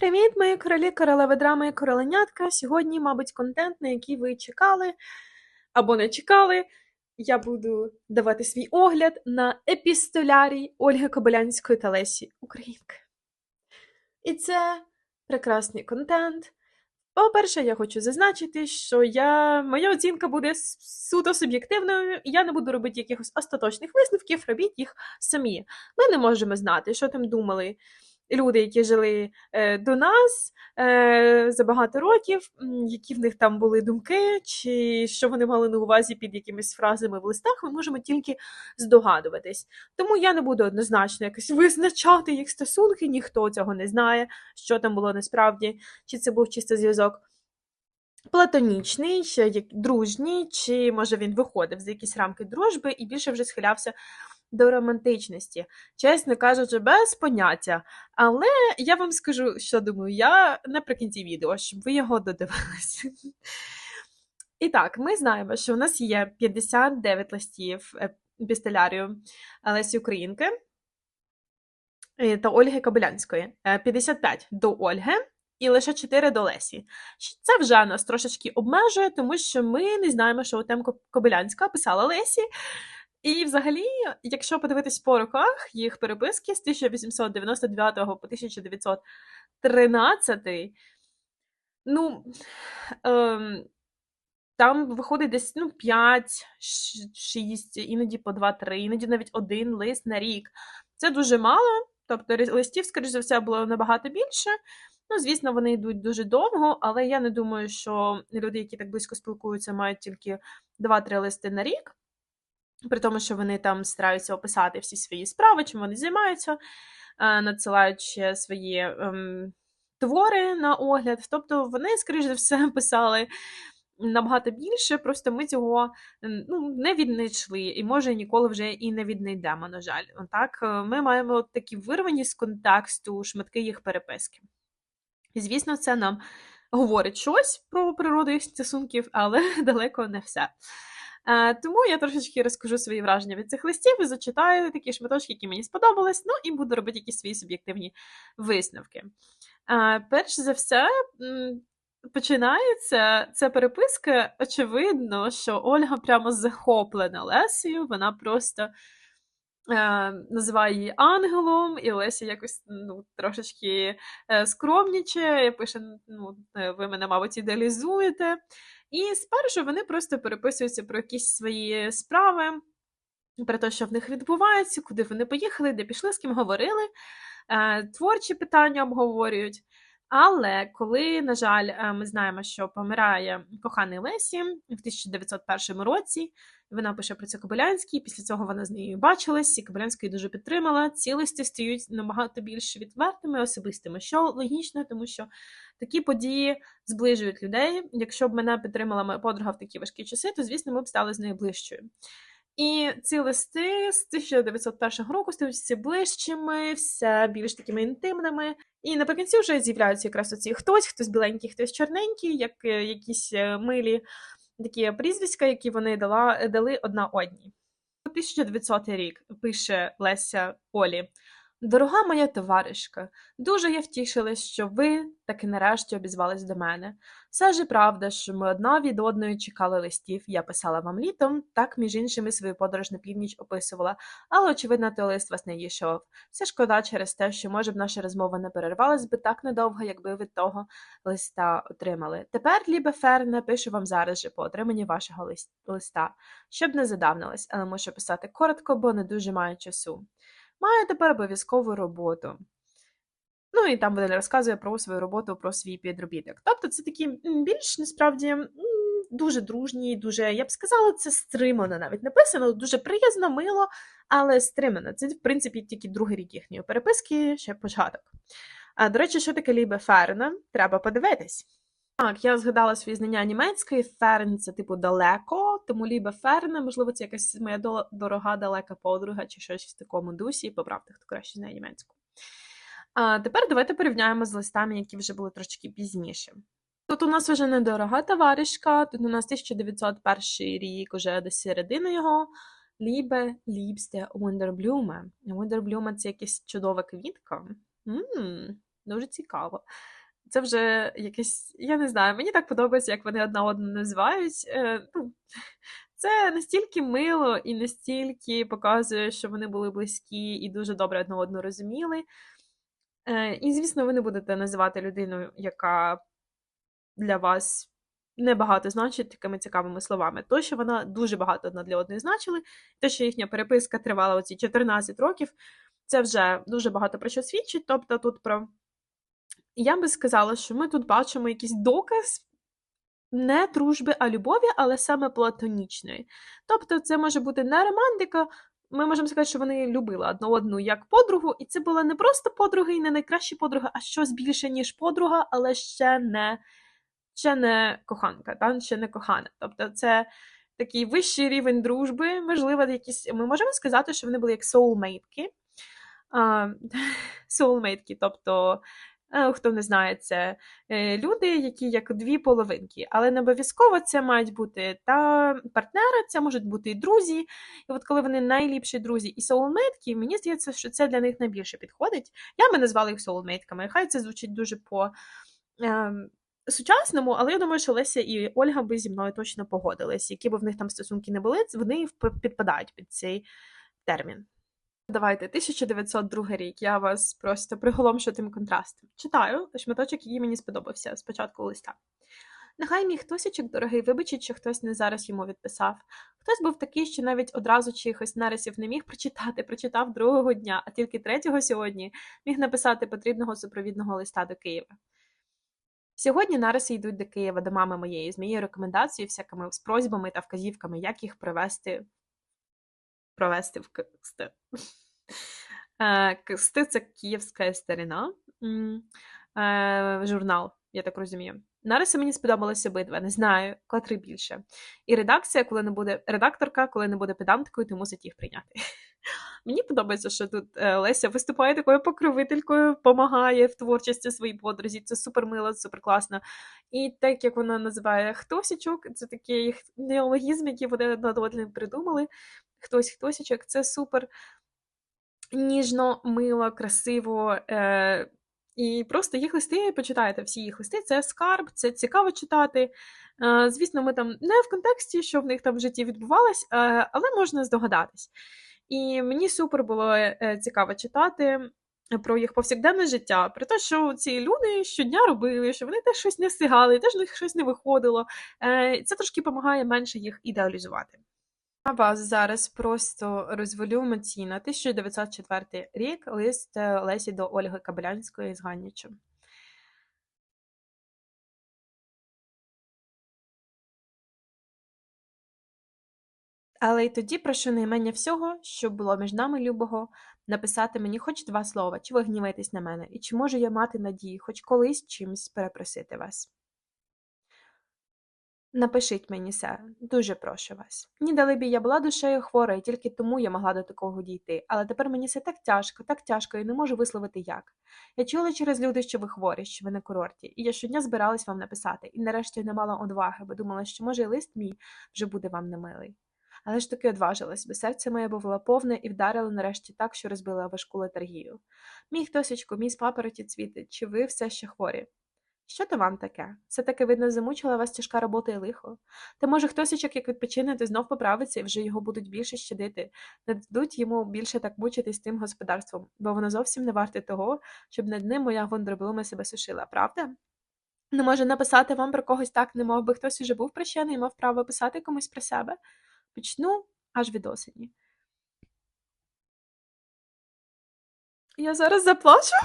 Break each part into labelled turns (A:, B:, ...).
A: Привіт, мої королі, королеви драми і короленятка. Сьогодні, мабуть, контент, на який ви чекали або не чекали. Я буду давати свій огляд на епістолярій Ольги Кобилянської та Лесі Українки. І це прекрасний контент. По-перше, я хочу зазначити, що я... моя оцінка буде суто суб'єктивною, і я не буду робити якихось остаточних висновків, робіть їх самі. Ми не можемо знати, що там думали люди, які жили е, до нас е, за багато років, які в них там були думки, чи що вони мали на увазі під якимись фразами в листах, ми можемо тільки здогадуватись. Тому я не буду однозначно якось визначати їх стосунки, ніхто цього не знає, що там було насправді, чи це був чисто зв'язок. Платонічний, як дружній, чи може він виходив за якісь рамки дружби і більше вже схилявся до романтичності. Чесно кажучи, без поняття. Але я вам скажу, що думаю, я наприкінці відео, щоб ви його додивилися. І так, ми знаємо, що у нас є 59 листів е, епістолярію Лесі Українки е, та Ольги Кобилянської. Е, 55 до Ольги і лише 4 до Лесі. Це вже нас трошечки обмежує, тому що ми не знаємо, що Отем Кобилянська писала Лесі. І взагалі, якщо подивитись по роках їх переписки з 1899 по 1913, ну, ем, там виходить десь ну, 5, 6, іноді по 2-3, іноді навіть один лист на рік. Це дуже мало, тобто листів, скоріш за все, було набагато більше. Ну, звісно, вони йдуть дуже довго, але я не думаю, що люди, які так близько спілкуються, мають тільки 2-3 листи на рік при тому, що вони там стараються описати всі свої справи, чим вони займаються, е, надсилають ще свої ем, твори на огляд. Тобто вони, скоріш за все, писали набагато більше, просто ми цього ну, не віднайшли, і може ніколи вже і не віднайдемо, на жаль. Отак, е, ми маємо такі вирвані з контексту шматки їх переписки. І, звісно, це нам говорить щось про природу їх стосунків, але далеко не все. Е, тому я трошечки розкажу свої враження від цих листів і зачитаю такі шматочки, які мені сподобались, ну і буду робити якісь свої суб'єктивні висновки. Е, перш за все, починається ця переписка. Очевидно, що Ольга прямо захоплена Лесею, вона просто. Е, називає її ангелом, і Леся якось ну, трошечки е, скромнічає, пише: ну, ви мене, мабуть, ідеалізуєте. І спершу вони просто переписуються про якісь свої справи, про те, що в них відбувається, куди вони поїхали, де пішли, з ким говорили, е, творчі питання обговорюють. Але коли, на жаль, е, ми знаємо, що помирає коханий Лесі в 1901 році, вона пише про це Кобилянській, після цього вона з нею бачилась, і Кобилянська дуже підтримала. Ці листи стають набагато більш відвертими, особистими, що логічно, тому що такі події зближують людей. Якщо б мене підтримала моя подруга в такі важкі часи, то звісно ми б стали з нею ближчою. І ці листи з 1901 року стають все ближчими, все більш такими інтимними. І наприкінці вже з'являються якраз оці хтось, хтось біленький, хтось чорненький, як е, якісь е, милі такі прізвиська, які вони дала, дали одна одній. 1900 рік пише Леся Олі. Дорога моя товаришка, дуже я втішилась, що ви таки нарешті обізвались до мене. Все ж і правда, що ми одна від одної чекали листів. Я писала вам літом, так між іншими свою подорож на північ описувала, але очевидно, той лист вас не дійшов. Все шкода через те, що може б наша розмова не перервалась би так недовго, якби ви того листа отримали. Тепер, Лібе Фер, напишу вам зараз же по отриманні вашого листа, щоб не задавнилась, але мушу писати коротко, бо не дуже маю часу. Маю тепер обов'язкову роботу. Ну і там вона розказує про свою роботу, про свій підробіток. Тобто це такі більш насправді дуже дружні, дуже, я б сказала, це стримано навіть написано, дуже приязно, мило, але стримано. Це, в принципі, тільки другий рік їхньої переписки, ще початок. А, до речі, що таке Лібе Ферна? Треба подивитись. Так, я згадала свої знання німецької. Ферн це типу далеко, тому Лібе Ферна, можливо, це якась моя дорога далека подруга чи щось в такому дусі. Поправте, хто краще знає німецьку. А тепер давайте порівняємо з листами, які вже були трошки пізніше. Тут у нас вже недорога товаришка, тут у нас 1901 рік, уже до середини його. Лібе, лібсте, Wonderblüme. Wonderblüme – це якась чудова квітка. М, Дуже цікаво. Це вже якесь, я не знаю, мені так подобається, як вони одна одну називають. Е, ну, Це настільки мило і настільки показує, що вони були близькі і дуже добре одне одну розуміли. Е, І, звісно, ви не будете називати людину, яка для вас небагато значить такими цікавими словами. То, що вона дуже багато одна для одної значили, те, що їхня переписка тривала оці 14 років, це вже дуже багато про що свідчить. Тобто тут про. Я би сказала, що ми тут бачимо якийсь доказ не дружби, а любові, але саме платонічної. Тобто, це може бути не романтика. Ми можемо сказати, що вони любили одну одну як подругу, і це була не просто подруга і не найкраща подруга, а щось більше, ніж подруга, але ще не ще не коханка, та? ще не кохана. Тобто, це такий вищий рівень дружби, можливо, якісь. Ми можемо сказати, що вони були як соулмейтки. Соулмейтки, тобто хто не знає, це е, люди, які як дві половинки, але не обов'язково це мають бути та партнери, це можуть бути і друзі. І от коли вони найліпші друзі і соулмейтки, мені здається, що це для них найбільше підходить. Я би назвала їх соулмейтками. Хай це звучить дуже по. Е, Сучасному, але я думаю, що Леся і Ольга би зі мною точно погодились. Які б в них там стосунки не були, вони підпадають під цей термін. Давайте, 1902 рік. Я вас просто приголомшу тим контрастом. Читаю шматочок, який мені сподобався спочатку листа. Нехай мій хтосічок дорогий вибачить, що хтось не зараз йому відписав. Хтось був такий, що навіть одразу чихось нарисів не міг прочитати, прочитав другого дня, а тільки третього сьогодні міг написати потрібного супровідного листа до Києва. Сьогодні нариси йдуть до Києва до мами моєї з моєю рекомендацією, всякими з просьбами та вказівками, як їх привести провести в Ксти. Це Київська старина, журнал, я так розумію. Нариси мені сподобалося обидва, не знаю, котрий більше. І редакція, коли не буде редакторка, коли не буде педанткою, то мусить їх прийняти. Мені подобається, що тут е, Леся виступає такою покровителькою, допомагає в творчості своїй подрузі. Це супер мило, супер класно. І так як вона називає хтосічок, це такий неологізм, який вони над придумали. Хтось хтосічок, це супер ніжно, мило, красиво. Е, І просто їх листи, почитайте всі їх листи, це скарб, це цікаво читати. Е, Звісно, ми там не в контексті, що в них там в житті відбувалось, е, але можна здогадатись. І мені супер було е, цікаво читати. Про їх повсякденне життя, про те, що ці люди щодня робили, що вони теж щось не встигали, теж в них щось не виходило. Е, це трошки допомагає менше їх ідеалізувати. Вас зараз просто розвалю емоційно. 1904 рік лист е, Лесі до Ольги Кабелянської з Ганнічем. Але й тоді прошу найменше всього, що було між нами любого, написати мені хоч два слова, чи ви гніваєтесь на мене, і чи можу я мати надію, хоч колись чимось перепросити вас. Напишіть мені, сер, дуже прошу вас. Ні, далебі, я була душею хвора, і тільки тому я могла до такого дійти, але тепер мені все так тяжко, так тяжко, і не можу висловити як. Я чула через люди, що ви хворі, що ви на курорті, і я щодня збиралась вам написати, і нарешті не мала одваги, бо думала, що, може, і лист мій вже буде вам немилий. Але ж таки одважилась, бо серце моє було повне і вдарило нарешті так, що розбила важку летаргію. Мій хтосечку, мій з папороті цвіти, чи ви все ще хворі? Що то вам таке? Все таки, видно, замучила вас тяжка робота і лихо. Та, може, хтось як відпочине, то знов поправиться і вже його будуть більше щадити, не дадуть йому більше так мучитись тим господарством, бо воно зовсім не варте того, щоб над ним моя гондроблума себе сушила, правда? Не може написати вам про когось так, не мов би хтось уже був прощений і мав право писати комусь про себе. Почну аж від осені. Я зараз заплачу.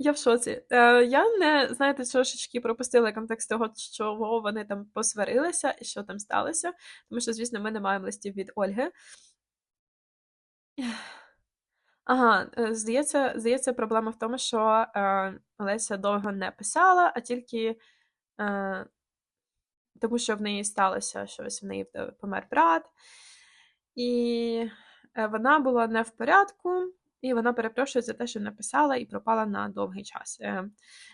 A: Я в шоці. Е, Я не, знаєте, трошечки пропустила контекст того, чого вони там посварилися і що там сталося. Тому що, звісно, ми не маємо листів від Ольги. Ага, е, здається, здається, проблема в тому, що е, Леся довго не писала, а тільки е, тому, що в неї сталося щось, в неї помер брат. І е, вона була не в порядку. і вона перепрошує за те, що написала і пропала на довгий час. Е,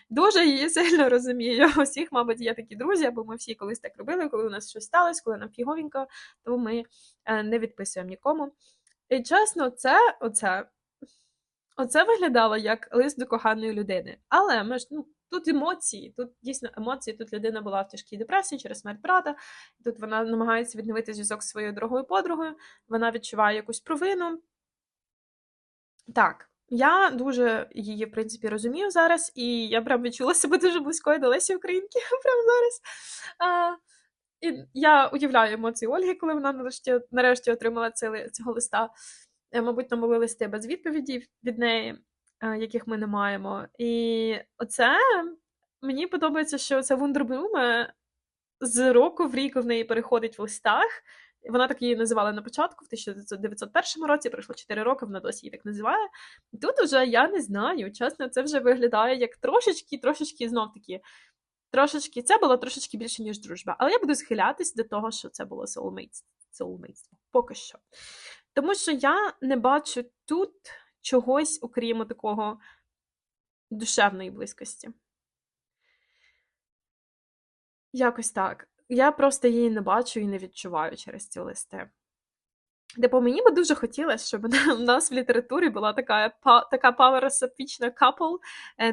A: Дуже її сильно розумію. У всіх, мабуть, є такі друзі, бо ми всі колись так робили, коли у нас щось сталося, коли нам фіговенько, то ми е, не відписуємо нікому. І чесно, це оце, оце виглядало як лист до коханої людини. Але ми ж ну. Тут емоції, тут дійсно емоції. Тут людина була в тяжкій депресії через смерть брата. Тут вона намагається відновити зв'язок з своєю дорогою подругою. Вона відчуває якусь провину. Так, я дуже її, в принципі, розумію зараз, і я прям відчула себе дуже близькою до Лесі Українки прямо зараз. А, І я уявляю емоції Ольги, коли вона нарешті нарешті отримала цього листа. Е, мабуть, там були листи без відповіді від неї. Е, яких ми не маємо. І оце мені подобається, що це Вундерблуме з року в рік в неї переходить в листах. Вона так її називала на початку, в 1901 році, пройшло 4 роки, вона досі її так називає. Тут уже я не знаю. Чесно, це вже виглядає як трошечки, трошечки знов таки. Трошечки, це було трошечки більше, ніж дружба. Але я буду схилятись до того, що це було soulmates. Поки що. Тому що я не бачу тут чогось, окрім такого душевної близькості. Якось так. Я просто її не бачу і не відчуваю через ці листи. Типу, мені би дуже хотілося, щоб в нас в літературі була така така power капл,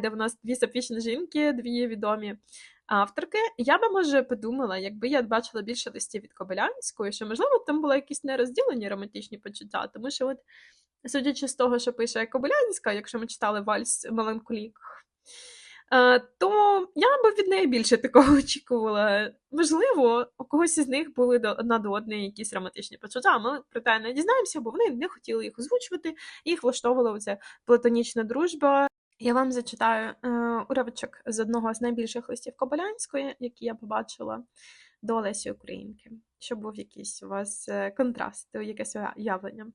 A: де в нас дві сапфічні жінки, дві відомі авторки. Я би, може, подумала, якби я бачила більше листів від Кобилянської, що, можливо, там були якісь нерозділені романтичні почуття, тому що от судячи з того, що пише Кобилянська, якщо ми читали Вальс Меланколік, е, то я би від неї більше такого очікувала. Можливо, у когось із них були одна до одної якісь романтичні почуття. Ми про те не дізнаємося, бо вони не хотіли їх озвучувати, їх влаштовувала оця платонічна дружба. Я вам зачитаю е, уривочок з одного з найбільших листів Кобилянської, які я побачила до Олесі Українки, щоб був якийсь у вас е, контраст, якесь уявлення.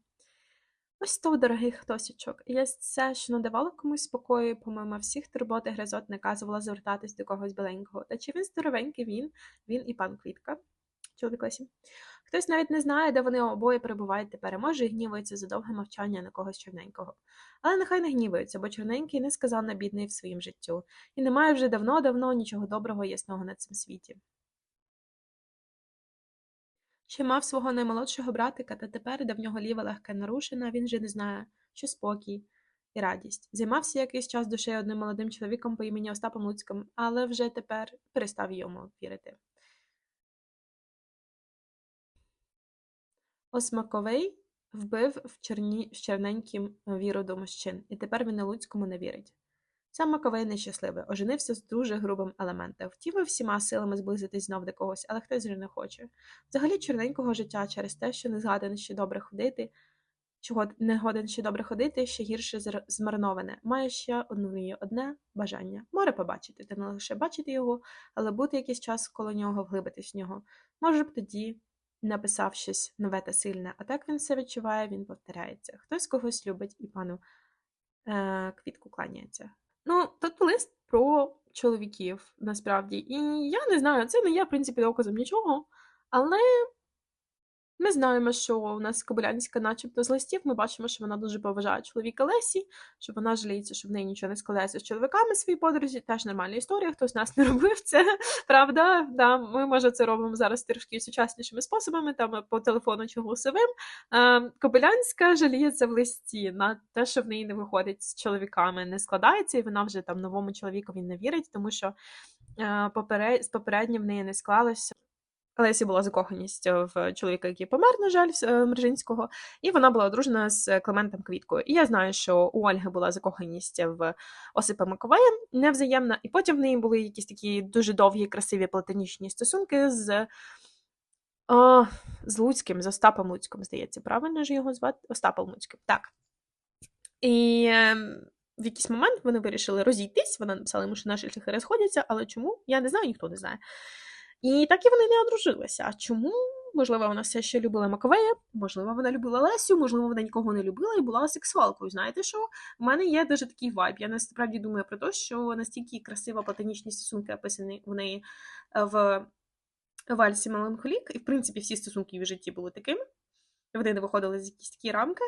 A: Ось то, дорогий хтосічок, я все, що надавало комусь спокою, помимо всіх турбот і гризот, наказувала звертатись до когось біленького. Та чи він здоровенький він, він і пан Квітка. Чоловік Лесі. Хтось навіть не знає, де вони обоє перебувають тепер, а може, і гніваються за довге мовчання на когось чорненького. Але нехай не гніваються, бо чорненький несказанно бідний в своїм життю, і немає вже давно-давно нічого доброго і ясного на цим світі. Ще мав свого наймолодшого братика, та тепер, де в нього ліва легка нарушена, він вже не знає, що спокій і радість. Займався якийсь час душею одним молодим чоловіком по імені Остапом Луцьким, але вже тепер перестав йому вірити. Осмаковий вбив в, черненькім віру до мужчин, і тепер він на Луцькому не вірить. Сам Маковей нещасливий, оженився з дуже грубим елементом, втів всіма силами зблизитись знов до когось, але хтось вже не хоче. Взагалі чорненького життя через те, що не згадано ще добре ходити, чого не годен ще добре ходити, ще гірше змарноване. Має ще одне одне бажання море побачити, та не лише бачити його, але бути якийсь час коло нього, вглибитись в нього. Може б тоді. Написав щось нове та сильне, а так він все відчуває, він повторяється. Хтось когось любить і пану е, квітку кланяється. Ну, тут лист про чоловіків насправді. І я не знаю, це не є, в принципі, доказом нічого. Але ми знаємо, що у нас Кобилянська, начебто, з листів, ми бачимо, що вона дуже поважає чоловіка Лесі, що вона жаліється, що в неї нічого не складається з чоловіками своїй подрузі. Теж нормальна історія, хтось нас не робив це. Правда? Да, Ми, може, це робимо зараз трішки сучаснішими способами, там по телефону чи голосовим. Кобилянська жаліється в листі на те, що в неї не виходить з чоловіками, не складається, і вона вже там новому чоловікові не вірить, тому що з попередньо в неї не склалося. Лесі була закоханість е, в чоловіка, який помер, на жаль, е, Мержинського, і вона була одружена з Клементом Квіткою. І я знаю, що у Ольги була закоханість в Осипа Маковея невзаємна, і потім в неї були якісь такі дуже довгі, красиві платонічні стосунки з о, з Луцьким, з Остапом Луцьким, здається, правильно ж його звати? Остапом Луцьким, так. І ем, в якийсь момент вони вирішили розійтись, вона написала йому, що наші шляхи розходяться, але чому? Я не знаю, ніхто не знає. І так і вони не одружилися. А чому? Можливо, вона все ще любила Маковея, можливо, вона любила Лесю, можливо, вона нікого не любила і була сексуалкою. Знаєте що? У мене є дуже такий вайб. Я насправді думаю про те, що настільки красиво платонічні стосунки описані в неї е, в вальсі Меланхолік, і в принципі всі стосунки в житті були такими. вони не виходили з якісь такі рамки,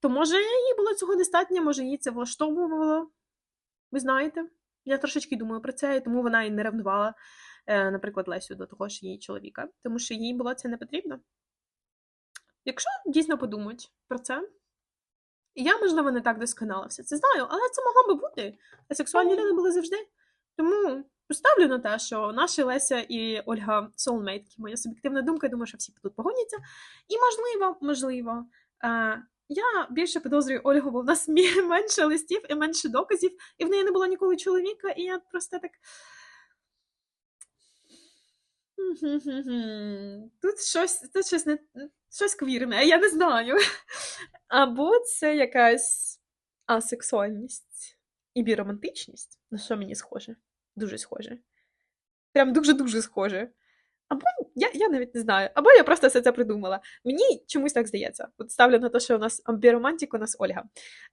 A: то може їй було цього достатньо, може їй це влаштовувало. Ви знаєте, я трошечки думаю про це, і тому вона і не ревнувала, наприклад, Лесю до того ж її чоловіка, тому що їй було це не потрібно. Якщо дійсно подумати про це, я, можливо, не так досконало все це знаю, але це могло би бути. А сексуальні люди були завжди. Тому поставлю на те, що наші Леся і Ольга soulmate, моя суб'єктивна думка, я думаю, що всі тут погоняться. І можливо, можливо, е, я більше підозрюю Ольгу, бо в нас менше листів і менше доказів, і в неї не було ніколи чоловіка, і я просто так. Тут щось, тут щось не щось квірне, я не знаю. Або це якась асексуальність і біромантичність, на що мені схоже. Дуже схоже. Прям дуже-дуже схоже. Або я, я навіть не знаю, або я просто все це придумала. Мені чомусь так здається. От ставлю на те, що у нас біромантик, у нас Ольга.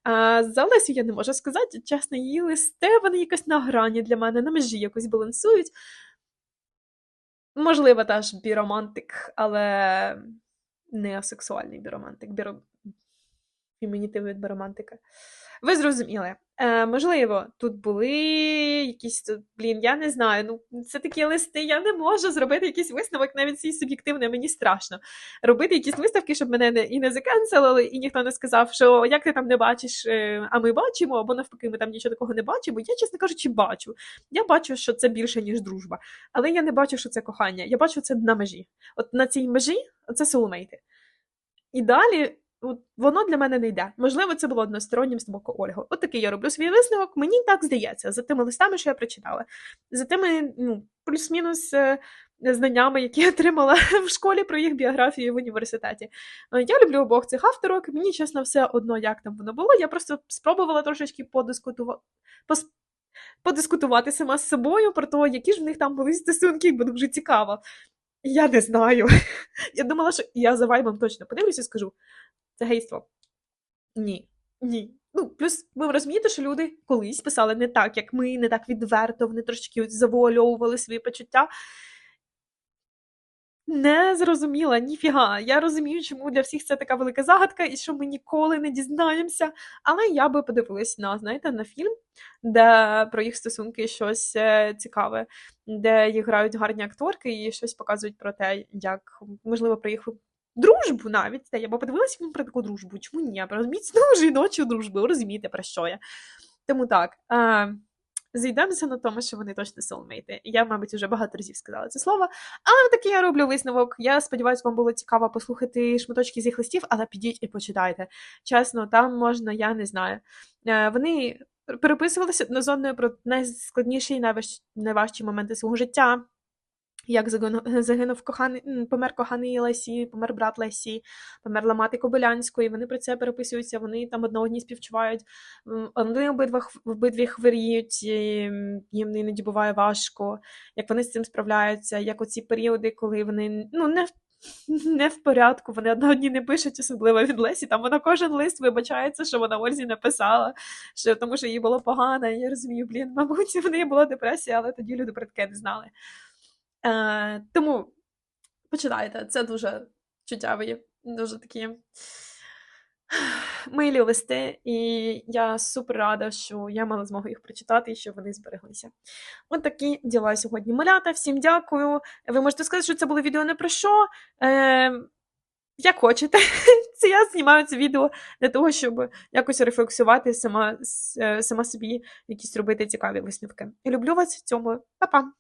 A: А за Лесю я не можу сказати. Чесно, її листи, вони якось на грані для мене, на межі якось балансують. Можливо, теж біромантик, але не асексуальний біромантик. Біро... Фемінітив від біромантика. Ви зрозуміли. Е, можливо, тут були якісь тут, блін, я не знаю. Ну, це такі листи, я не можу зробити якийсь висновок, навіть свій суб'єктивний, мені страшно. Робити якісь виставки, щоб мене не, і не закенселили, і ніхто не сказав, що як ти там не бачиш, е, а ми бачимо, або навпаки, ми там нічого такого не бачимо. Я, чесно кажучи, бачу. Я бачу, що це більше, ніж дружба. Але я не бачу, що це кохання. Я бачу це на межі. От на цій межі це соулмейти. І далі. Воно для мене не йде. Можливо, це було одностороннім з боку Ольги. От такий я роблю свій висновок. Мені так здається, за тими листами, що я прочитала, за тими ну, плюс-мінус е, знаннями, які я отримала в школі про їх біографію в університеті. Е, Я люблю обох цих авторок. Мені чесно, все одно, як там воно було. Я просто спробувала трошечки подискутувати. Подискутувати сама з собою про те, які ж в них там були стосунки, бо дуже цікаво. Я не знаю. Я думала, що я за вайбом точно подивлюся і скажу: це гейство. Ні. Ні. Ну, плюс ви розумієте, що люди колись писали не так, як ми, не так відверто, вони трошки завуальовували свої почуття. Не зрозуміла, ніфіга. Я розумію, чому для всіх це така велика загадка, і що ми ніколи не дізнаємося. Але я би подивилась на, знаєте, на фільм, де про їх стосунки щось е, цікаве, де їх грають гарні акторки і щось показують про те, як можливо про їх дружбу навіть. Та я б подивилася про таку дружбу. Чому ні? Про міцну жіночу дружбу, ви розумієте, про що я. Тому так. Е, Зійдемося на тому, що вони точно soulmate. Я, мабуть, вже багато разів сказала це слово. Але таки я роблю висновок. Я сподіваюся, вам було цікаво послухати шматочки з їх листів, але підіть і почитайте. Чесно, там можна, я не знаю. Е, Вони переписувалися однозонною про найскладніші і найважчі моменти свого життя. Як загинув, коханий, помер коханий Лесі, помер брат Лесі, померла мати Кобилянської. Вони про це переписуються, вони там одна одній співчувають. Вони обидва обидві хворіють, їм іноді буває важко, як вони з цим справляються, як оці періоди, коли вони ну не не в порядку, вони одна одні не пишуть, особливо від Лесі. Там вона кожен лист вибачається, що вона Ользі написала, що тому що їй було погано. Я розумію, блін, мабуть, в неї була депресія, але тоді люди про таке не знали. Е, тому почитайте, це дуже чуттєві, дуже такі милі листи, і я супер рада, що я мала змогу їх прочитати і що вони збереглися. От такі діла сьогодні. Малята, всім дякую. Ви можете сказати, що це було відео не про що. Е, як хочете. Це я знімаю це відео для того, щоб якось рефлексувати сама, е, сама собі, якісь робити цікаві висновки. Люблю вас в цьому. Па-па!